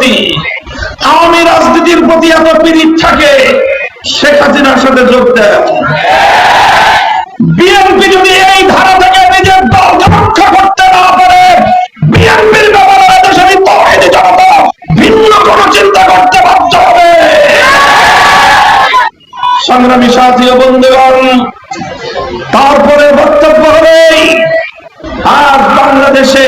প্রতি, আওয়ামী রাজনীতির প্রতি এত পিরিত থাকে, শেখ হাসিনার সাথে যোগ বিএনপি যদি এই ধারা থেকে নিজের দলকে রক্ষা করতে না পারে, বিএনপির ব্যাপারে দেশের তহিদি জনতা ভিন্ন কোনো চিন্তা করতে বাধ্য হবে। সংগ্রামী সাথী ও বন্ধুগণ, তারপরে বক্তব্য হলেই আজ বাংলাদেশে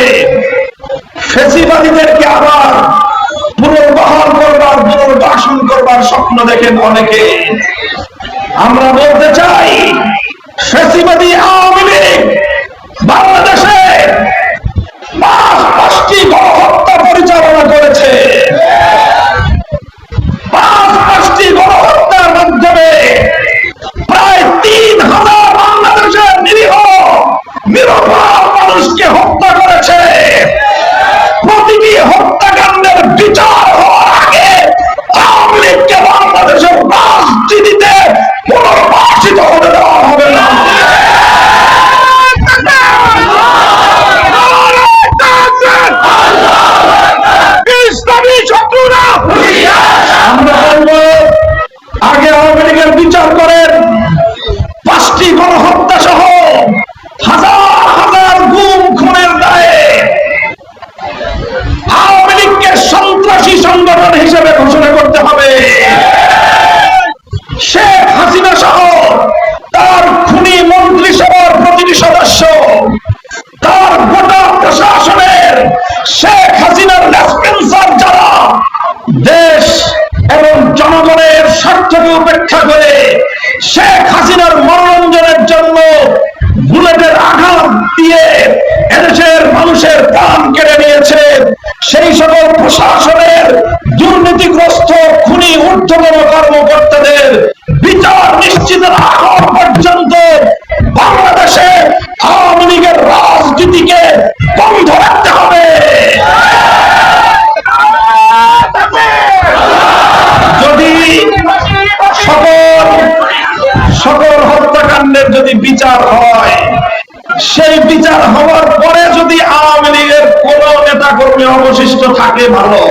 নেতা অবশিষ্ট থাকে ভালো।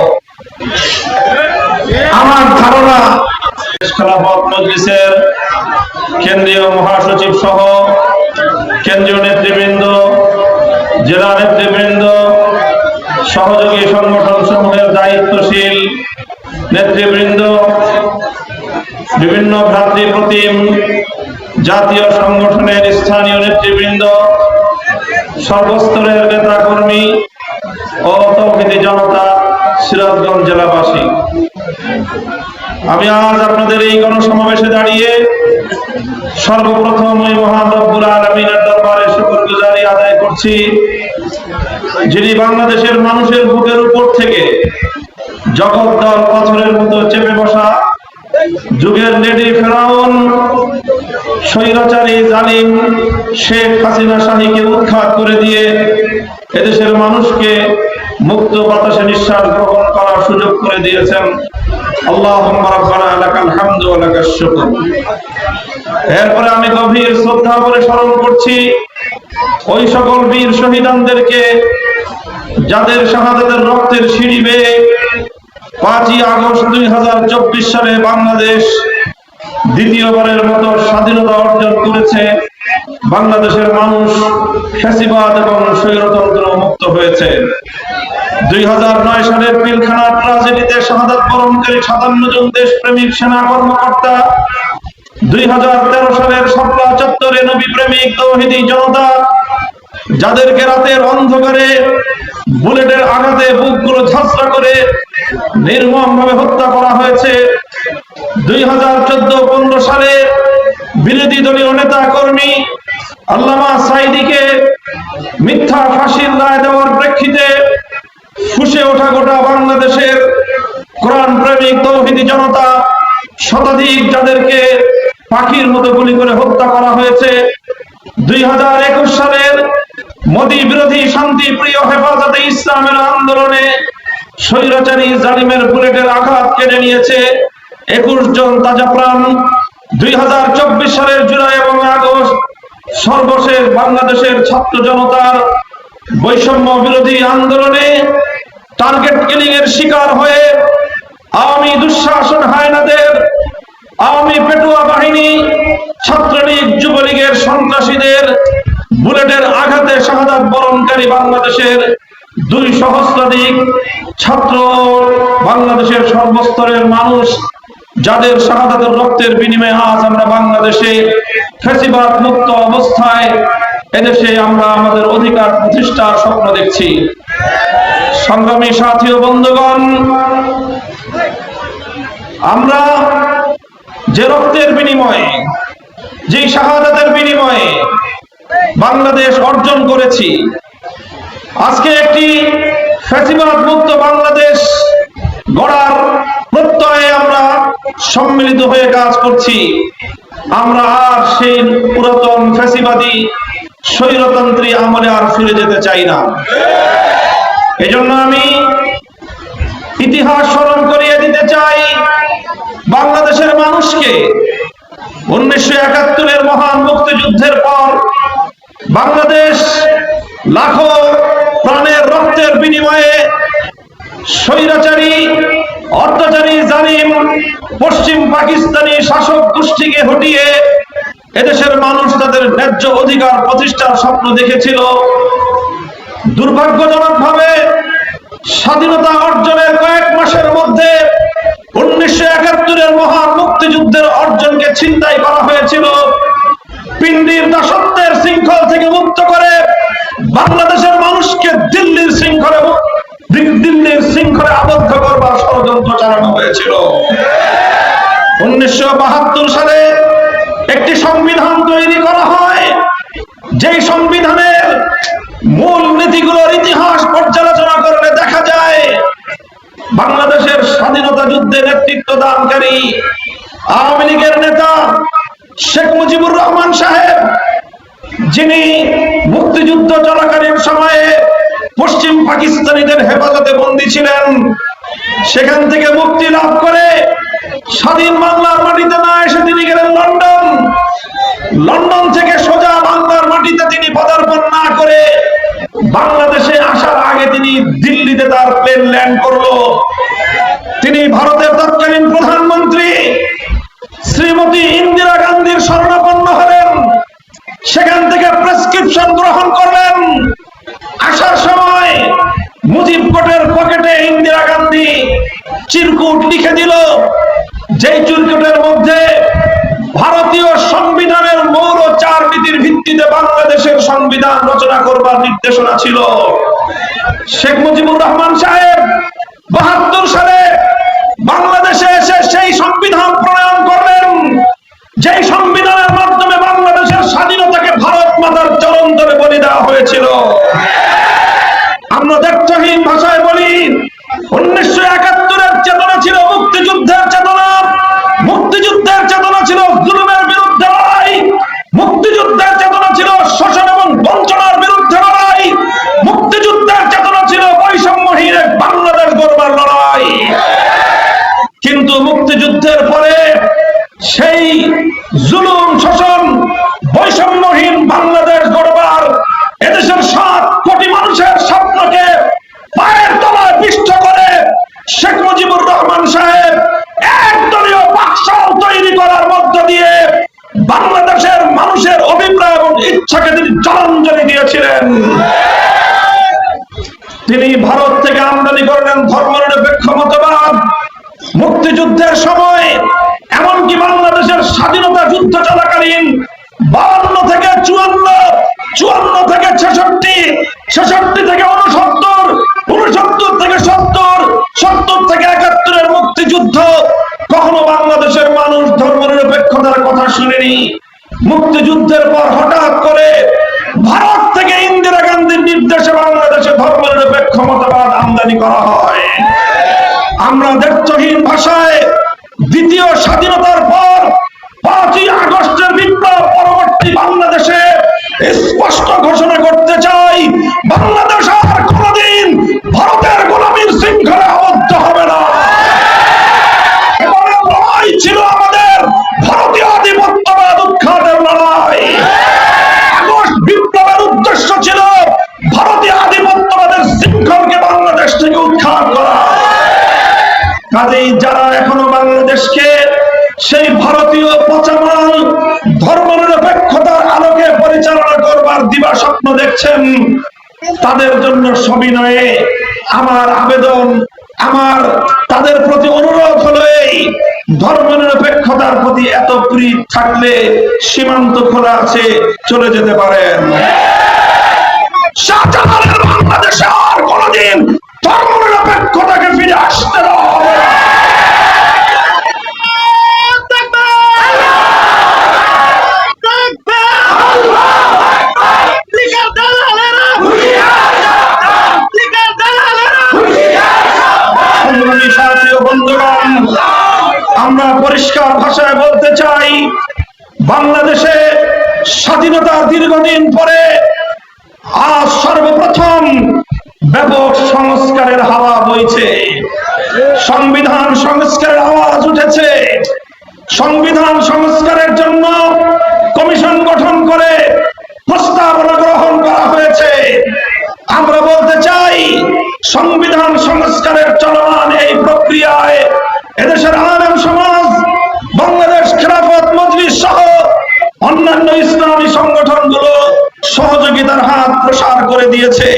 আমার ধারণা মজলিসের কেন্দ্রীয় মহাসচিব সহ কেন্দ্রীয় নেতৃবৃন্দ, জেলা নেতৃবৃন্দ, সহযোগী সংগঠন সমূহের দায়িত্বশীল নেতৃবৃন্দ, বিভিন্ন ভ্রাতৃ প্রতিম জাতীয় সংগঠনের স্থানীয় নেতৃবৃন্দ, সর্বস্তরের সিরাজগঞ্জ জেলাবাসী। আমি আজ আপনাদের এই গণসমাবেশে দাঁড়িয়ে সর্বপ্রথম ওই মহান আলমিনের দরবারে শুকরগুজারি আদায় করছি। যিনি বাংলাদেশের মানুষের বুকের উপর থেকে জগদ্দল পাথরের মতো চেপে বসা যুগের লেডি ফেরাউন, স্বৈরাচারী জালিম শেখ হাসিনা শাহীকে উৎখাত করে দিয়ে এদেশের মানুষকে মুক্ত বাতাসে নিঃশ্বাস গ্রহণ সুযোগ করে দিয়েছেন। এরপরে আমি গভীর শ্রদ্ধা করে স্মরণ করছি, ওই সকল বীর শহীদানদেরকে যাদের শাহাদাতের রক্তের সিঁড়ি বেয়ে পাঁচই আগস্ট দুই হাজার চব্বিশ সালে বাংলাদেশ দ্বিতীয়বারের মতো স্বাধীনতা অর্জন করেছে বাংলাদেশের মানুষ, ফ্যাসিবাদ এবং স্বৈরতন্ত্র মুক্ত হয়েছে। দুই হাজার নয় সালের পিলখানা ট্রাজেডিতে শাহাদ বরণকারী সাতান্ন জন দেশপ্রেমিক সেনা কর্মকর্তা, দুই হাজার তেরো সালের সপ্তাহ চত্বরে নবী প্রেমিক তৌহিদি জনতা যাদেরকে রাতের অন্ধকারে বুলেটের আঘাতে বুকগুলো ঝাঁসরা করে নির্মম ভাবে হত্যা করা হয়েছে, দুই হাজার চোদ্দ পনেরো সালে বিরোধী দলীয় নেতা কর্মী আল্লামা সাইদিকে মিথ্যা ফাঁসির রায় দেওয়ার প্রেক্ষিতে ফুসে ওঠা গোটা বাংলাদেশের কোরআন প্রেমিক, তৌহিদি জনতা শতাধিক যাদেরকে পাখির মতো গুলি করে হত্যা করা হয়েছে। দুই হাজার একুশ সালের মোদী বিরোধী শান্তি প্রিয় হেফাজতে ইসলামের আন্দোলনে স্বৈরাচারী জালিমের বুলেটের আঘাত কেড়ে নিয়েছে একুশ জন তাজা প্রাণ। দুই হাজার চব্বিশ সালের জুলাই এবং আগস্ট সর্বশেষ বাংলাদেশের ছাত্র জনতার বৈষম্য বিরোধী আন্দোলনে টার্গেট কিলিং এর শিকার হয়ে আওয়ামী দুঃশাসন হায়নাদের, আওয়ামী পেটুয়া বাহিনী, ছাত্রলীগ, যুবলীগের সন্ত্রাসীদের বুলেটের আঘাতে শাহাদাত বাংলাদেশের দুই সহস্রাধিক ছাত্র বাংলাদেশের সর্বস্তরের মানুষ যাদের শাহাদাতের রক্তের বিনিময়ে আজ আমরা বাংলাদেশে ফেসিবাদ মুক্ত অবস্থায় এদেশে আমরা আমাদের অধিকার প্রতিষ্ঠার স্বপ্ন দেখছি। সংগ্রামী সাথী ও বন্ধুগণ, আমরা যে রক্তের বিনিময়ে, যে শাহাদাতের বিনিময়ে বাংলাদেশ অর্জন করেছি আজকে একটি ফ্যাসিবাদ মুক্ত বাংলাদেশ গড়ার প্রত্যয়ে আমরা সম্মিলিত হয়ে কাজ করছি। আমরা আর সেই পুরাতন ফ্যাসিবাদী স্বৈরতন্ত্রী আমলে আর ফিরে যেতে চাই না। এজন্য আমি ইতিহাস স্মরণ করিয়ে দিতে চাই বাংলাদেশের মানুষকে। উনিশশো একাত্তরের মহান মুক্তিযুদ্ধের পর বাংলাদেশ লাখো প্রাণের রক্তের বিনিময়ে স্বৈরাচারী অত্যাচারী জালিম, পশ্চিম পাকিস্তানি শাসক গোষ্ঠীকে হটিয়ে এদেশের মানুষ তাদের ন্যায্য অধিকার প্রতিষ্ঠার স্বপ্ন দেখেছিল। দুর্ভাগ্যজনক ভাবে স্বাধীনতা অর্জনের কয়েক মাসের মধ্যে উনিশশো একাত্তরের মহান মুক্তিযুদ্ধের অর্জনকে ছিনতাই করা হয়েছিল। পিন্ডির দাসত্বের শৃঙ্খল থেকে মুক্ত করে বাংলাদেশের মানুষকে দিল্লির শৃঙ্খলে দিল্লির শৃঙ্খলে আবদ্ধ করবার ষড়যন্ত্র চালানো হয়েছিল। উনিশশো বাহাত্তর সালে একটি সংবিধান তৈরি করা হয়। যেই সংবিধানের মূল নীতিগুলোর ইতিহাস পর্যালোচনা করলে দেখা যায়, বাংলাদেশের স্বাধীনতা যুদ্ধে নেতৃত্ব দানকারী আওয়ামী লীগের নেতা শেখ মুজিবুর রহমান সাহেব যিনি মুক্তিযুদ্ধ চলাকালীন সময়ে পশ্চিম পাকিস্তানিদের হেফাজতে বন্দী ছিলেন, সেখান থেকে মুক্তি লাভ করে স্বাধীন বাংলার মাটিতে না এসে তিনি গেলেন লন্ডন। লন্ডন থেকে সোজা বাংলার মাটিতে তিনি পদার্পণ না করে বাংলাদেশে আসার আগে তিনি দিল্লিতে তার প্লেন ল্যান্ড করল। সেখান থেকে প্রেসক্রিপশন গ্রহণ করলেন আসার সময় মুজিব কোটের পকেটে ইন্দিরা গান্ধী চিরকুট লিখে দিল, যেই চিরকুটের মধ্যে ভারতীয় সংবিধানের মৌল চার নীতির ভিত্তিতে বাংলাদেশের সংবিধান রচনা করবার নির্দেশনা ছিল। শেখ মুজিবুর রহমান সাহেব বাহাত্তর সালে বাংলাদেশে এসে সেই সংবিধান প্রণয়ন করলেন। যেই সংবিধানের ধরে বলি দেওয়া হয়েছিল। আমরা দেখছি ভাষায় কাজেই যারা এখনও বাংলাদেশকে সেই ভারতীয় পচামাল ধর্মনিরপেক্ষতার আলোকে পরিচালনা করবার দিবা স্বপ্ন দেখছেন, তাদের জন্য সবিনয়ে আমার আবেদন, আমার তাদের প্রতি অনুরোধ হলো এই ধর্মনিরপেক্ষতার প্রতি এত প্রীত থাকলে সীমান্ত খোলা আছে, চলে যেতে পারেন। বাংলাদেশে আর কোনোদিন ধর্মনিরপেক্ষতাকে ফিরে আসতে দেওয়া হবে আমরা পরিষ্কার ভাষায় বলতে চাই, বাংলাদেশে স্বাধীনতার দীর্ঘদিন পরে আজ সর্বপ্রথম ব্যাপক সংস্কারের হাওয়া বইছে। সংবিধান সংস্কারের আওয়াজ উঠেছে। সংবিধান সংস্কারের জন্য কমিশন গঠন করে প্রস্তাবনা গ্রহণ করা হয়েছে। আমরা বলতে চাই, সংবিধান সংস্কারের প্রসার করে দিয়েছে।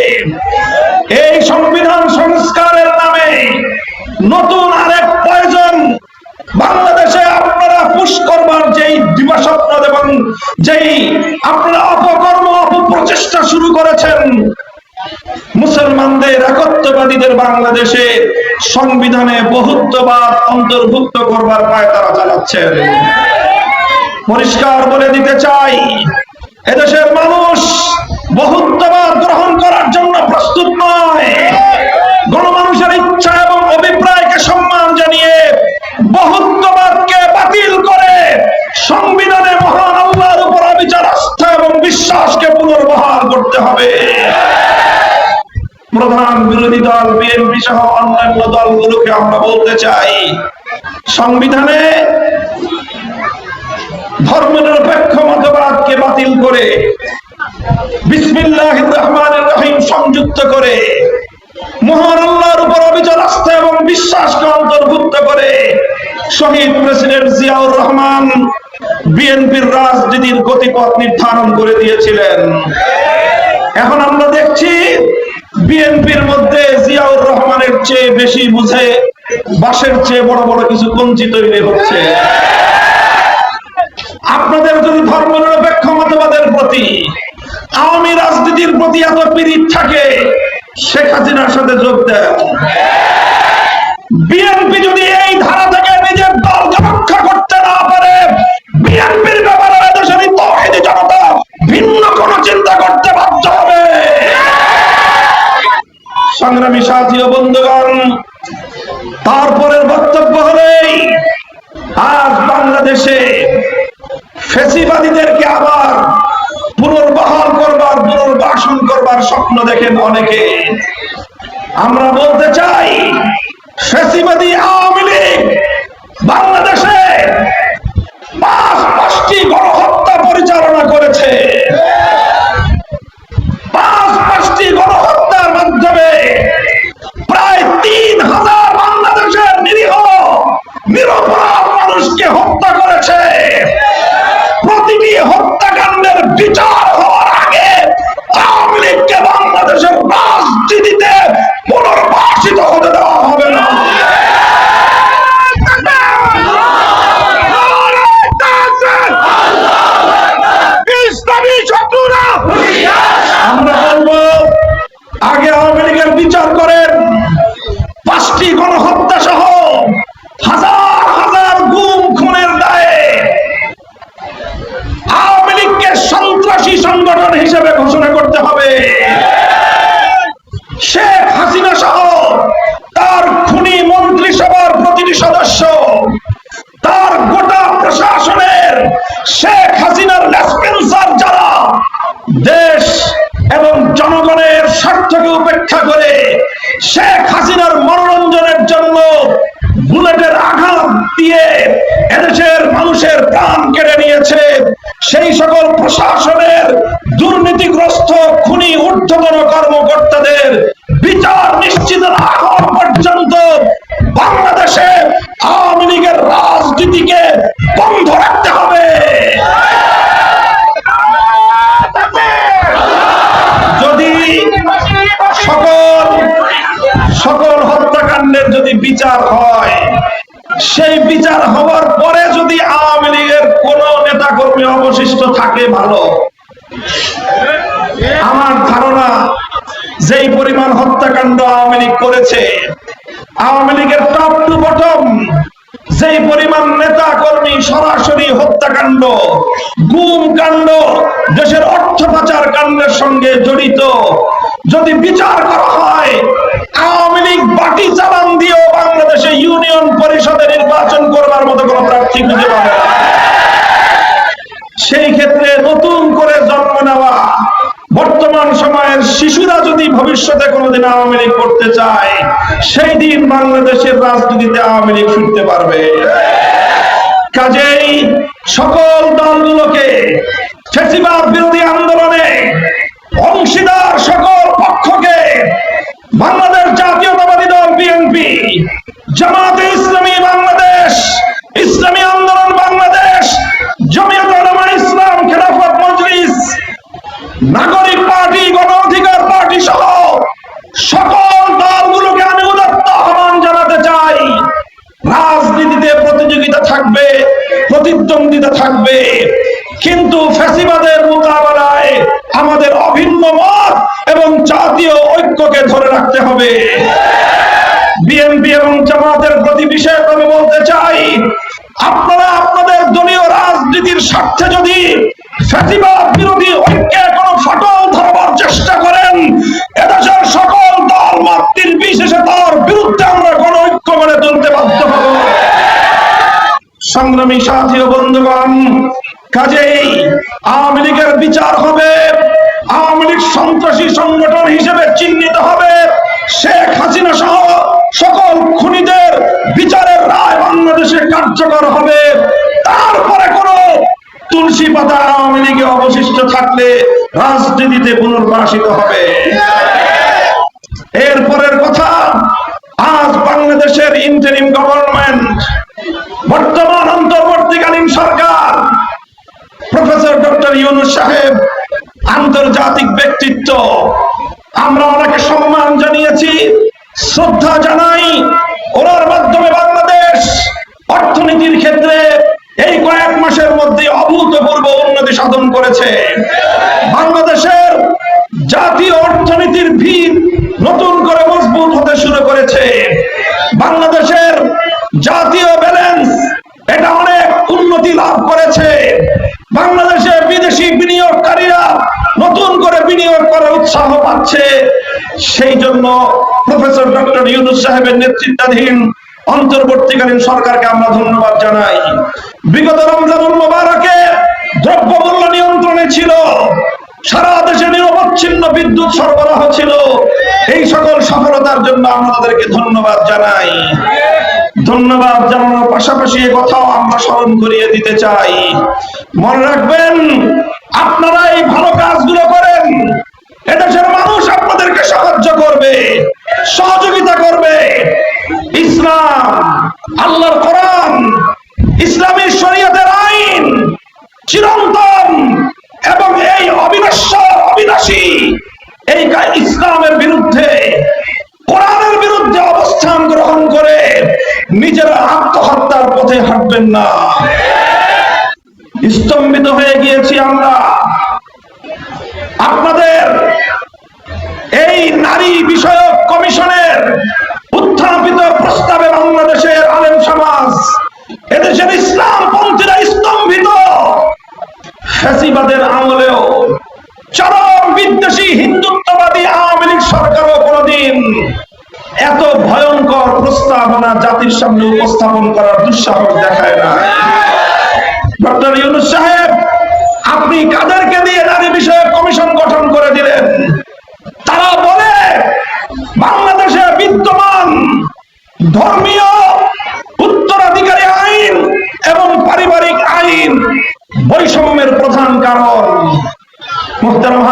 এই সংবিধান সংস্কারের নামে নতুন আরেক প্রয়োজন। বাংলাদেশে আপনারা পুশ করবার যেই দিবাস্বপ্ন এবং যেই আপনারা অপকর্ম, অপপ্রচেষ্টা শুরু করেছেন, মুসলমানদের, একত্ববাদীদের বাংলাদেশে সংবিধানে বহুত্ববাদ অন্তর্ভুক্ত করবার পায় তারা চালাচ্ছেন। পরিষ্কার বলে দিতে চাই, এদেশের মানুষ বহুত্ববাদ গ্রহণ করার জন্য প্রস্তুত নয়। গণমানুষের ইচ্ছা এবং অভিপ্রায়কে সম্মান জানিয়ে বহুত্ববাদকে বাতিল করে সংবিধানে মহান আল্লাহর উপর অবিচার, আস্থা এবং বিশ্বাসকে পুনর্বহাল করতে হবে। প্রধান বিরোধী দল, বিএনপি সহ অন্যান্য দলগুলোকে আমরা বলতে চাই, সংবিধানে ধর্মনিরপেক্ষ মতবাদকে বাতিল করে বিসমিল্লাহ রহমান রহিম সংযুক্ত করে মহান উপর অবিচার আস্থা এবং বিশ্বাসকে অন্তর্ভুক্ত করে শহীদ প্রেসিডেন্ট জিয়াউর রহমান বিএনপির রাজনীতির গতিপথ নির্ধারণ করে দিয়েছিলেন। এখন আমরা দেখছি বিএনপির মধ্যে জিয়াউর রহমানের চেয়ে বেশি বুঝে বাসের চেয়ে বড় বড় কিছু কঞ্চি তৈরি হচ্ছে। আপনাদের যদি ধর্মনিরপেক্ষ মতবাদের প্রতি আওয়ামী রাজনীতির প্রতি এত পীড়িত থাকে, শেখ হাসিনার সাথে যোগ দেন বিএনপি যদি এই ধারা থেকে নিজের দলকে রক্ষা করতে না পারে, বিএনপির ব্যাপারে এদেশের এই তৌহিদি জনতা ভিন্ন কোন চিন্তা করতে বাধ্য হবে। সংগ্রামী সাথী ও বন্ধুগণ, তারপরের বক্তব্য হলেই আজ বাংলাদেশে ফেসিবাদীদেরকে দেখেন অনেকে। সকল প্রশাসনের দুর্নীতিগ্রস্ত, খুনি, ঊর্ধ্বতন কর্মকর্তাদের বিচার নিশ্চিত হওয়া পর্যন্ত বাংলাদেশে রাজনীতিকে বন্ধ রাখতে হবে। যদি সকল সকল হত্যাকাণ্ডের যদি বিচার হয় সেই বিচার হওয়ার পরে যদি আওয়ামী লীগের কোন নেতা কর্মী অবশিষ্ট থাকে ভালো। আমার ধারণা, যেই পরিমাণ হত্যাকাণ্ড আওয়ামী লীগ করেছে, আওয়ামী লীগের টপ টু বটম যেই পরিমাণ নেতা কর্মী সরাসরি হত্যাকাণ্ড, গুম কাণ্ড, দেশের অর্থ পাচার কাণ্ডের সঙ্গে জড়িত, যদি বিচার করা হয় ইউনিয়ন পরিষদে নির্বাচন করবার মতো কোনো প্রার্থী খুঁজে পাবে সেই ক্ষেত্রে নতুন করে জন্ম নেওয়া, বর্তমান সময়ের শিশুরা যদি ভবিষ্যতে কোনোদিন আওয়ামী লীগ করতে চায়, সেই দিন বাংলাদেশের রাজনীতিতে আওয়ামী লীগ ফিরতে পারবে। কাজেই সকল দলগুলোকে ফেসিবাদ বিরোধী আন্দোলনে অংশীদার সকল পক্ষকে বাংলাদেশ জামাতে ইসলামী বাংলাদেশ, ইসলামী আন্দোলন বাংলাদেশ, জমিয়ত ইসলাম, খেলাফত মজলিস, নাগরিক পার্টি গণ অধিকার পার্টি সহ সকল দলগুলোকে আমি উদাত্ত আহ্বান জানাতে চাই। রাজনীতিতে প্রতিযোগিতা থাকবে, প্রতিদ্বন্দ্বিতা থাকবে, কিন্তু ফ্যাসিবাদের মোকাবেলায় আমাদের অভিন্ন মত এবং জাতীয় ঐক্যকে ধরে রাখতে হবে। বিএনপি এবং জামাতের প্রতি বিষয়ে আমি বলতে চাই, আপনারা আপনাদের দলীয় রাজনীতির স্বার্থে যদি ফ্যাসিবাদ বিরোধী ঐক্যে কোনো ফাটল ধরবার চেষ্টা করেন, এদেশের সকল দল মাতৃর বিশেষে তার বিরুদ্ধে আমরা কোন ঐক্য গড়ে তুলতে বাধ্য হব। সংগ্রামী সাথী ও বন্ধুগণ, কাজেই আওয়ামী লীগের বিচার হবে, আওয়ামী লীগ সন্ত্রাসী সংগঠন হিসেবে চিহ্নিত হবে। শেখ হাসিনা সহ সকল খুনিদের বিচারের রায় বাংলাদেশে কার্যকর হবে। তারপরে কোন তুলসী পাতা আওয়ামী লীগে অবশিষ্ট থাকলে রাজনীতিতে পুনর্বাসিত হবে। এরপরের কথা, আজ বাংলাদেশের ইন্টারিম গভর্নমেন্ট বর্তমান অন্তর্বর্তীকালীন সরকার, প্রফেসর ডক্টর ইউনুস সাহেব আন্তর্জাতিক ব্যক্তিত্ব আমরা ওনাকে সম্মান জানিয়েছি, শ্রদ্ধা জানাই। ওনার মাধ্যমে বাংলাদেশ অর্থনীতির ক্ষেত্রে এই কয়েক মাসের মধ্যে অভূতপূর্ব উন্নতি সাধন করেছে। বাংলাদেশের জাতীয় অর্থনীতির ভিত নতুন করে মজবুত হতে শুরু করেছে। বাংলাদেশের জাতীয় ব্যালেন্স এটা অনেক উন্নতি লাভ করেছে। বাংলাদেশে বিদেশি বিনিয়োগকারীরা নতুন করে বিনিয়োগ করার উৎসাহ পাচ্ছে। সেই জন্য প্রফেসর ডক্টর ইউনুস সাহেবের নেতৃত্বাধীন অন্তর্বর্তীকালীন সরকারকে আমরা ধন্যবাদ জানাই। বিগত রমজানুল মোবারকে দ্রব্যমূল্য নিয়ন্ত্রণে ছিল, সারা দেশে নিরবচ্ছিন্ন বিদ্যুৎ সরবরাহ ছিল। এই সকল সফলতার জন্য আমরা তাদেরকে ধন্যবাদ জানাই। ধন্যবাদ জানানোর পাশাপাশি এ কথাও আমরা স্মরণ করিয়ে দিতে চাই। মনে রাখবেন, আপনারা এই ভালো কাজগুলো করেন। এদেশের মানুষ আপনাদেরকে সাহায্য করবে, সহযোগিতা করবে। ইসলাম, আল্লাহর কোরআন, ইসলামী শরীয়তের আইন চিরন্তন এবং এই অবিনশ্বর, অবিনাশী, এই ইসলামের বিরুদ্ধে পথে হাঁটবেন না। স্তম্ভিত হয়ে গিয়েছি আমরা। আপনাদের এই নারী বিষয়ক কমিশনের উত্থাপিত প্রস্তাবে বাংলাদেশের আলেম সমাজ, এদেশের ইসলাম পন্থীরা স্তম্ভিত। ফ্যাসিবাদের আমলেও চরম বিদ্বেষী হিন্দুত্ববাদী আওয়ামী লীগ সরকারও কোনদিন এত ভয়ঙ্কর প্রস্তাবনা জাতির সামনে উপস্থাপন করার দুঃসাহস দেখায় না। ডক্টর ইউনুস সাহেব, আপনি কাদেরকে দিয়ে নারী বিষয়ক কমিশন গঠন করে দিলেন? তারা বলে, বাংলাদেশে বিদ্যমান ধর্মীয় উত্তরাধিকারী আইন এবং পারিবারিক আইন বৈষম্যের প্রধান কারণ। মুহতারাম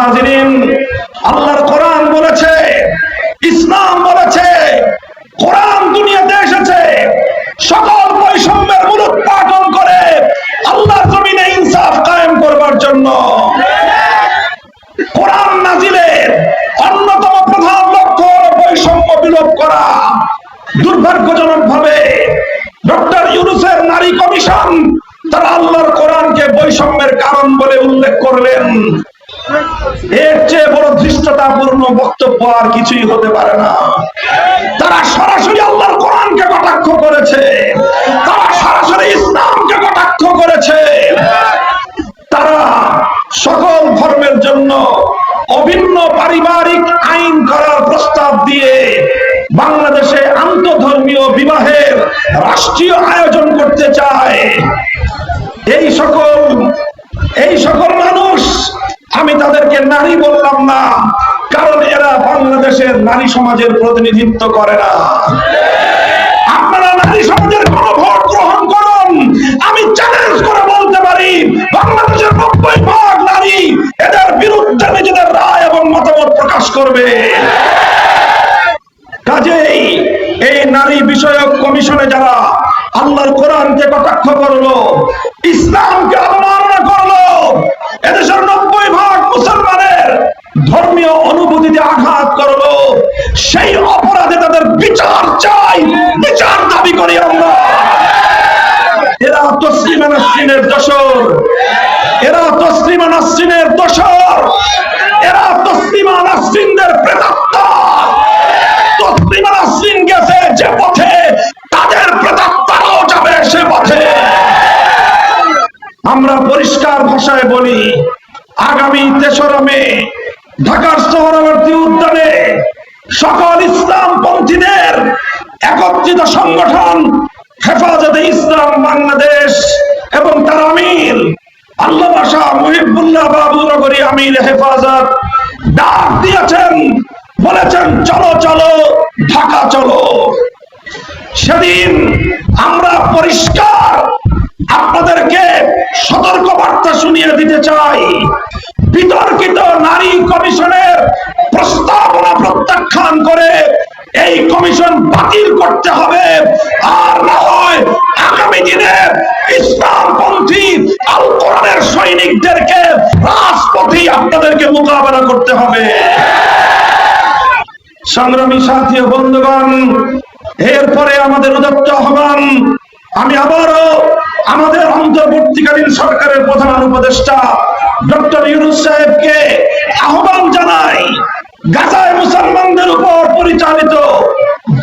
নারী সমাজের প্রতিনিধিত্ব করে না। আপনারা নারী সমাজের কোন ভোট গ্রহণ করুন। আমি চ্যালেঞ্জ করে বলতে পারি, বাংলাদেশের নব্বই ভাগ নারী এদের বিরুদ্ধে নিজেদের রায় এবং মতামত প্রকাশ করবে। কাজেই এই নারী বিষয়ক কমিশনে যারা আল্লাহর কোরআনকে কটাক্ষ করল, ইসলামকে অবমাননা করল, এদেশের নব্বই ভাগ ধর্মীয় অনুভূতিতে আঘাত করল। সেই অপরাধে তাদের বিচার চাই, বিচার দাবি করি আমরা। এরা তসলিমা দশর এরা তসলিমা দশর এরা তসলিমা নাসরিনদের গেছে যে পথে, তাদের প্রেতাত্মারাও যাবে সে পথে। আমরা পরিষ্কার ভাষায় বলি, আগামী তেসরা মে ঢাকার শহরবর্তী উদ্যানে সকল ইসলাম পন্থীদের একত্রিত সংগঠন, হেফাজতে ইসলাম বাংলাদেশ এবং তার আমির, আল্লাহ বাসা মুহিবুল্লাহ বাবু নগরী আমির হেফাজত ডাক দিয়েছেন, বলেছেন, চলো চলো, ঢাকা চলো। বাতিল করতে হবে। আর না হয় আগামী দিনে ইসলামপন্থী আল কোরআনের সৈনিকদেরকে রাজপথেই আপনাদেরকে মোকাবেলা করতে হবে। সংগ্রামী সাথী বন্ধুগণ, এরপরে আমাদের উদত্ত আহ্বান, আমি আবারও আমাদের অন্তর্বর্তীকালীন সরকারের প্রধান উপদেষ্টা ডক্টর ইউনুস সাহেবকে আহ্বান জানাই, গাজায় মুসলমানদের উপর পরিচালিত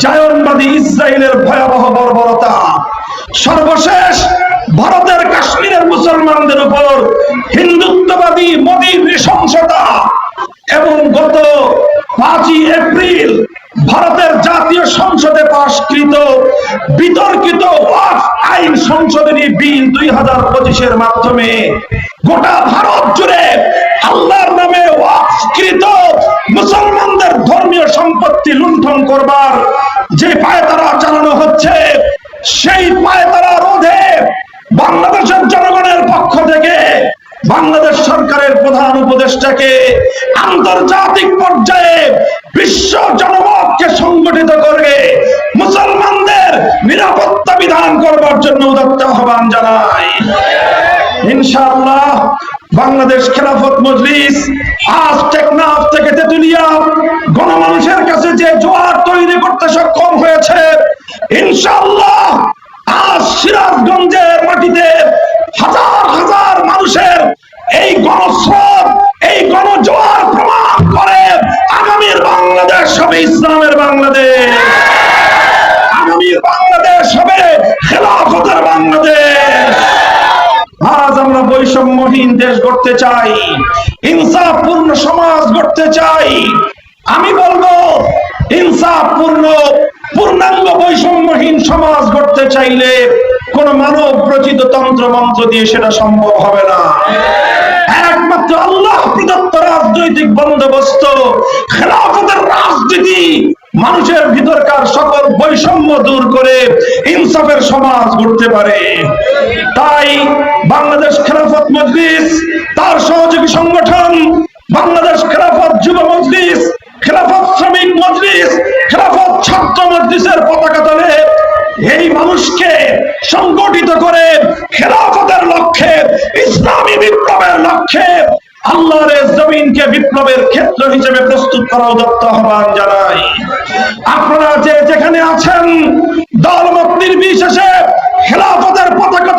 জায়নবাদী ইসরায়েলের ভয়াবহ বর্বরতা। সর্বশেষ ভারতের কাশ্মীরের মুসলমানদের উপর হিন্দুত্ববাদী মোদীর নৃশংসতা এবং গত পাঁচই এপ্রিল ভারতের জাতীয় সংসদে পাশকৃত, বিতর্কিত আইন সংশোধনী বিল দুই হাজার পঁচিশের মাধ্যমে গোটা ভারত জুড়ে আল্লাহর নামে ওয়াকফকৃত মুসলমানদের ধর্মীয় সম্পত্তি লুণ্ঠন করবার যে পায়তারা চালানো হচ্ছে, সেই পায়তারা রোধে বাংলাদেশের জনগণের পক্ষ থেকে বাংলাদেশ সরকারের প্রধান উপদেষ্টাকে আন্তর্জাতিক পর্যায়ে বিশ্ব জনমতকে সংগঠিত করে মুসলমানদের নিরাপত্তা বিধান করবার জন্য উদাত্ত আহ্বান জানাই। ইনশাআল্লাহ বাংলাদেশ খেলাফত মজলিস আজ টেকনাফ থেকে তেতুলিয়া গণমানুষের কাছে যে জোয়ার তৈরি করতে সক্ষম হয়েছে, ইনশাআল্লাহ আজ সিরাজগঞ্জের মাটিতে হাজার হাজার মানুষের এই গণস্রোত এই গণজোয়ার প্রমাণ করে আগামীর বাংলাদেশ হবে ইসলামের বাংলাদেশ। আগামীর বাংলাদেশ হবে, খেলাফতের বাংলাদেশ। আজ আমরা বৈষম্যহীন দেশ গড়তে চাই, ইনসাফপূর্ণ সমাজ গড়তে চাই। আমি বলব, ইনসাফপূর্ণ, পূর্ণাঙ্গ বৈষম্যহীন সমাজ গড়তে চাইলে কোন মানব রচিত তন্ত্র মন্ত্র দিয়ে সেটা সম্ভব হবে না। একমাত্র আল্লাহ প্রদত্ত রাজনৈতিক বন্দোবস্ত, খেলাফতের রাজনীতি মানুষের ভিতরকার সকল বৈষম্য দূর করে ইনসাফের সমাজ গড়তে পারে। তাই বাংলাদেশ খেলাফত মজলিস, তার সহযোগী সংগঠন, বাংলাদেশ খেলাফত যুব মজলিস, খেলাফত শ্রমিক মজলিস, খেলাফত ছাত্র মজলিসের পতাকা তলে এই মানুষকে সংগঠিত করে খেলাফতের লক্ষ্যে, ইসলামী বিপ্লবের লক্ষ্যে আল্লাহর জমিনকে বিপ্লবের ক্ষেত্র হিসেবে প্রস্তুত করা উদত্ত আহ্বান জানাই। আপনারা যে যেখানে আছেন দলমত নির্বিশেষে খেলাফতের পতাকা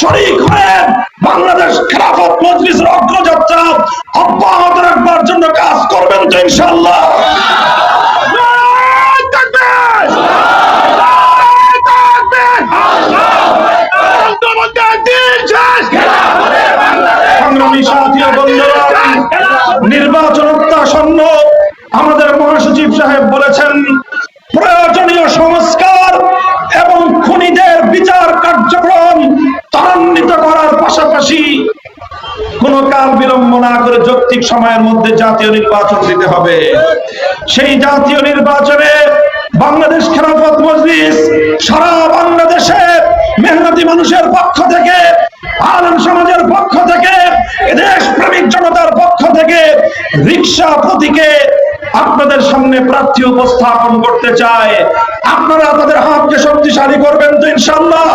শরিক হয়ে বাংলাদেশ খেলাফত মজলিসের অগ্রযাত্রা অব্যাহত রাখবার জন্য কাজ করবেন তো আমাদের মহাসচিব সাহেব বলেছেন, প্রয়োজনীয় সংস্কার এবং খুনিদের বিচার কার্যক্রম ত্বরান্বিত করার পাশাপাশি কোন কাল বিলম্ব না করে যৌক্তিক সময়ের মধ্যে জাতীয় নির্বাচন দিতে হবে। সেই জাতীয় নির্বাচনে বাংলাদেশ খেলাফত মজলিস সারা বাংলাদেশে মেহনতি মানুষের পক্ষ থেকে আলম সমাজের পক্ষ থেকে দেশ প্রেমিক জনতার পক্ষ থেকে রিক্সা প্রতীকে আপনাদের সামনে প্রার্থী উপস্থাপন করতে চায় আপনারা তাদের হাতকে শক্তিশালী করবেন তো ইনশাল্লাহ